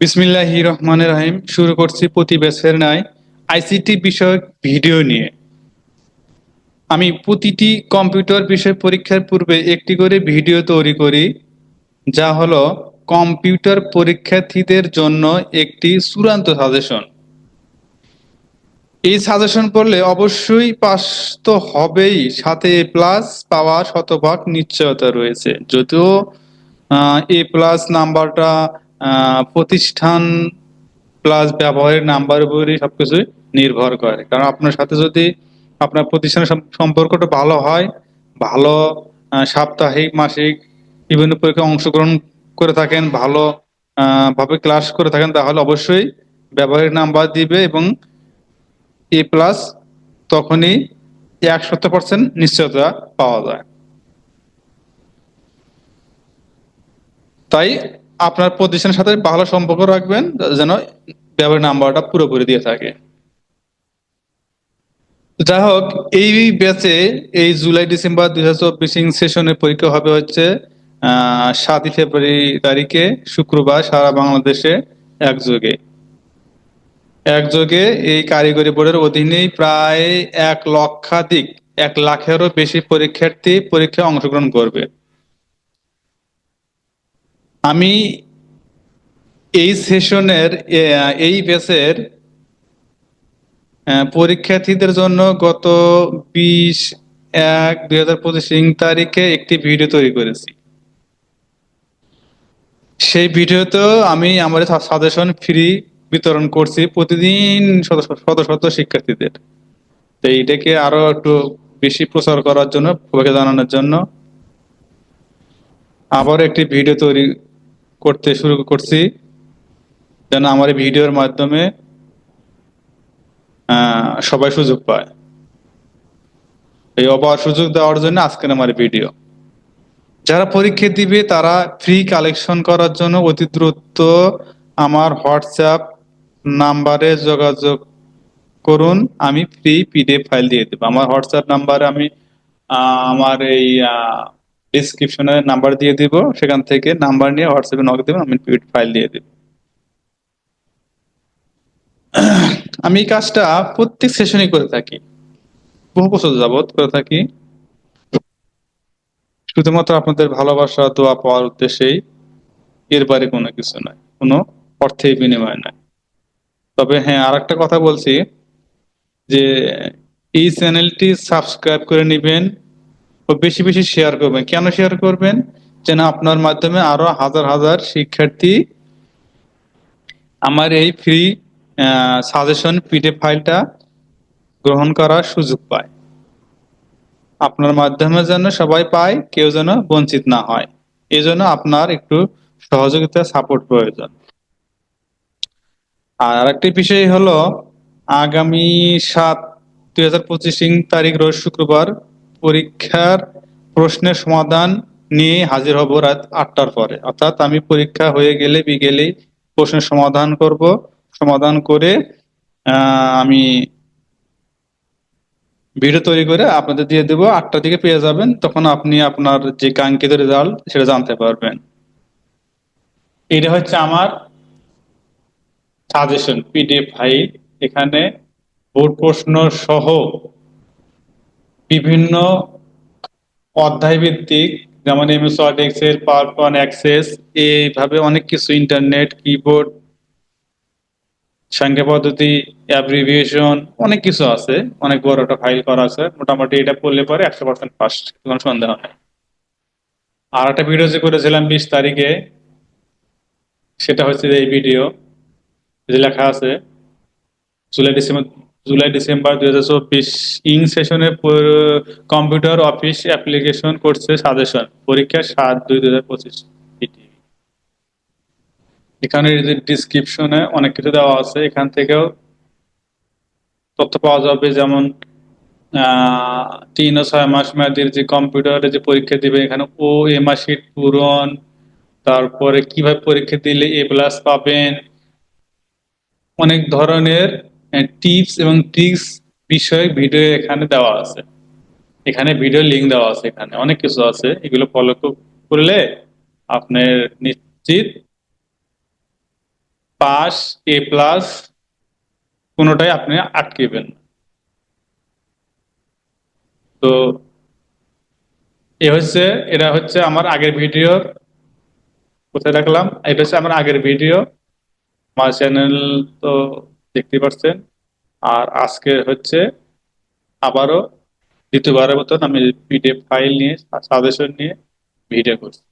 বিসমিল্লাহ রহমান রাহিম, শুরু করছি প্রতি ব্যাচের নাই আইসিটি বিষয়ক ভিডিও নিয়ে। আমি প্রতিটি কম্পিউটার বিষয় পরীক্ষার পূর্বে একটি করে ভিডিও তৈরি করি, যা হলো কম্পিউটার পরীক্ষার্থীদের জন্য একটি চূড়ান্ত সাজেশন। এই সাজেশন পড়লে অবশ্যই পাস তো হবেই, সাথে এ প্লাস পাওয়ার শতভাগ নিশ্চয়তা রয়েছে। যদিও এ প্লাস নাম্বারটা প্রতিষ্ঠান প্লাস ব্যবহারের নাম্বার উপরই সবকিছু নির্ভর করে। কারণ আপনার সাথে যদি আপনার প্রতিষ্ঠানের সম্পর্কটা ভালো হয়, ভালো সাপ্তাহিক, মাসিক বিভিন্ন পরীক্ষায় অংশগ্রহণ করে থাকেন, ভালো ভাবে ক্লাস করে থাকেন, তাহলে অবশ্যই ব্যবহারিক নাম্বার দিবে এবং এ প্লাস তখনই একশত পার্সেন্ট নিশ্চয়তা পাওয়া যায়। তাই আপনার প্রতিষ্ঠানের সাথে ভালো সম্পর্ক রাখবেন, যেন ব্যবহার নাম্বারটা পুরোপুরি দিয়ে থাকে। যাই হোক, এই ব্যাচে এই জুলাই, ডিসেম্বর দুই হাজার চব্বিশ সেশনের পরীক্ষা হবে হচ্ছে সাতই ফেব্রুয়ারি তারিখে শুক্রবার সারা বাংলাদেশে একযোগে। একযোগে এই কারিগরি বোর্ডের অধীনেই প্রায় এক লক্ষাধিক, এক লাখেরও বেশি পরীক্ষার্থী পরীক্ষায় অংশগ্রহণ করবে। আমি এই সেশনের এই ব্যাচের পরীক্ষার্থীদের জন্য গত বিশ এক দুই হাজার পঁচিশ তারিখে একটি ভিডিও তৈরি করেছি। সেই ভিডিওতেও আমি আমার সাজেশন ফ্রি বিতরণ করছি প্রতিদিন শত শত শত শিক্ষার্থীদের। তো এইটাকে আরও একটু বেশি প্রচার করার জন্য জানানোর জন্য আবার একটি ভিডিও তৈরি করতে শুরু করছি। যেন আমার এই ভিডিওর মাধ্যমে সবাই সুযোগ পায়। এই অপার সুযোগ দেওয়ার জন্য আজকের আমার ভিডিও। যারা পরীক্ষা দিবে, তারা ফ্রি কালেকশন করার জন্য অতি দ্রুত আমার হোয়াটসঅ্যাপ নাম্বারে যোগাযোগ করুন। আমি ফ্রি পিডিএফ ফাইল দিয়ে দেবো। আমার হোয়াটসঅ্যাপ নাম্বারে আমি আমার এই ডিসক্রিপশনে নাম্বার দিয়ে দিব, সেখান থেকে নাম্বার নিয়ে হোয়াটসঅ্যাপে নক দেবেন, আমি পিডিএফ ফাইল দিয়ে দেব। আমি এই কাজটা প্রত্যেক সেশনে করে থাকি। বহু বছর যাবত করে থাকি। শুধুমাত্র আপনাদের ভালোবাসা, দোয়া পাওয়ার উদ্দেশ্যেই। এর বাইরে কোনো কিছু নয়, কোনো অর্থের বিনিময় নয়। তবে হ্যাঁ আর কথা বলছি যে, এই চ্যানেলটি সাবস্ক্রাইব করে নেবেন। ও বেশি বেশি শেয়ার করবেন। কেন শেয়ার করবেন? যেন আপনার মাধ্যমে আরও হাজার হাজার শিক্ষার্থী আমার এই ফ্রি সাজেশন পিডিএফ ফাইলটা গ্রহণ করার সুযোগ পায়। আপনার মাধ্যমে যেন সবাই পায়, কেউ যেন বঞ্চিত না হয়। এই জন্য আপনার একটু সহযোগিতা সাপোর্ট প্রয়োজন। আর আরেকটি বিষয় হলো, আগামী সাত, দুই হাজার পঁচিশ তারিখ রোজ শুক্রবার পরীক্ষার প্রশ্নের সমাধান নিয়ে হাজির হব রাত আটটার পরে। অর্থাৎ আমি পরীক্ষা হয়ে গেলে বিকেলে প্রশ্নের সমাধান করব। সমাধান করে আমি ভিডিও তৈরি করে আপনাদের দিয়ে দেবো। আটটা দিকে পেয়ে যাবেন। তখন আপনি আপনার যে কাঙ্ক্ষিত রেজাল্ট সেটা জানতে পারবেন। এটা হচ্ছে আমার সাজেশন পিডিএফ ফাইল এখানে বোর্ড প্রশ্ন সহ বিভিন্ন অধ্যায় ভিত্তিক যেমন MS Word Excel power access এইভাবে অনেক কিছু ইন্টারনেট কিবোর্ড সংখ্যা পদ্ধতি অ্যাব্রিভিয়েশন অনেক কিছু আছে। অনেক বড় একটা ফাইল করা আছে। মোটামুটি এটা পড়লে পরে একশো পার্সেন্ট ফার্স্ট কোনো সন্দেহ নেই। আর একটা ভিডিও যে করেছিলাম বিশ তারিখে, সেটা হচ্ছে এই ভিডিও যে লেখা আছে, জুলাই, ডিসেম্বর জুলাই, ডিসেম্বর দুই হাজার চব্বিশ ইং সেশনে কম্পিউটার অফিস অ্যাপ্লিকেশন করছে সাজেশন, পরীক্ষা সাত দুই দু হাজার পঁচিশ এখানে ডিসক্রিপশনে অনেক কিছু দেওয়া আছে। এখান থেকেও তথ্য পাওয়া যাবে, যেমন তিন ও ছয় মাস মেয়াদের যে কম্পিউটারে যে পরীক্ষা দিবে, এখানে ও এমা শিট পূরণ, তারপরে কীভাবে পরীক্ষা দিলে এ প্লাস পাবেন, অনেক ধরনের টিপস এবং ট্রিক্স বিষয়ক ভিডিও এখানে দেওয়া আছে। এখানে ভিডিও লিঙ্ক দেওয়া আছে এখানে, অনেক কিছু আছে। এগুলো ফলো করলে আপনার নিশ্চিত পাস এ প্লাস কোনোটাই আপনি আটকেবেন। তো এ হচ্ছে, এটা হচ্ছে আমার আগের ভিডিও কোথায় রাখলাম? এটা হচ্ছে আমার আগের ভিডিও আমার চ্যানেল তো দেখতে পাচ্ছেন আর আজকে হচ্ছে আবারও দ্বিতীয়বারের মতন আমি পিডিএফ ফাইল নিয়ে, সাজেশন নিয়ে ভিডিও করছি।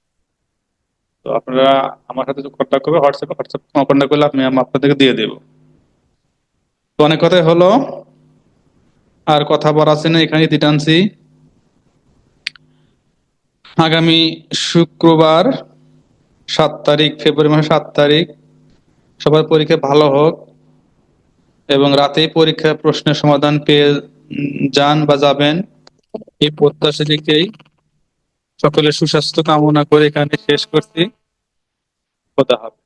তো আপনারা আমার সাথে কন্ট্যাক্ট করবে, হোয়াটসঅ্যাপে, হোয়াটসঅ্যাপ কন্ট্যাক্ট করলে আমি আপনাদেরকে দিয়ে দেবো। তো অনেক কথাই হলো, আর কথা বলা আছে না এখানে দিতে আনছি। আগামী শুক্রবার সাত তারিখ, ফেব্রুয়ারি মাসের সাত তারিখ, সবার পরীক্ষা ভালো হোক। এবং রাতেই পরীক্ষা প্রশ্নের সমাধান পেয়ে যান বা যাবেন, এই প্রত্যাশা থেকেই সকলের সুস্বাস্থ্য কামনা করে এখানে শেষ করছি। খোদা হাফেজ।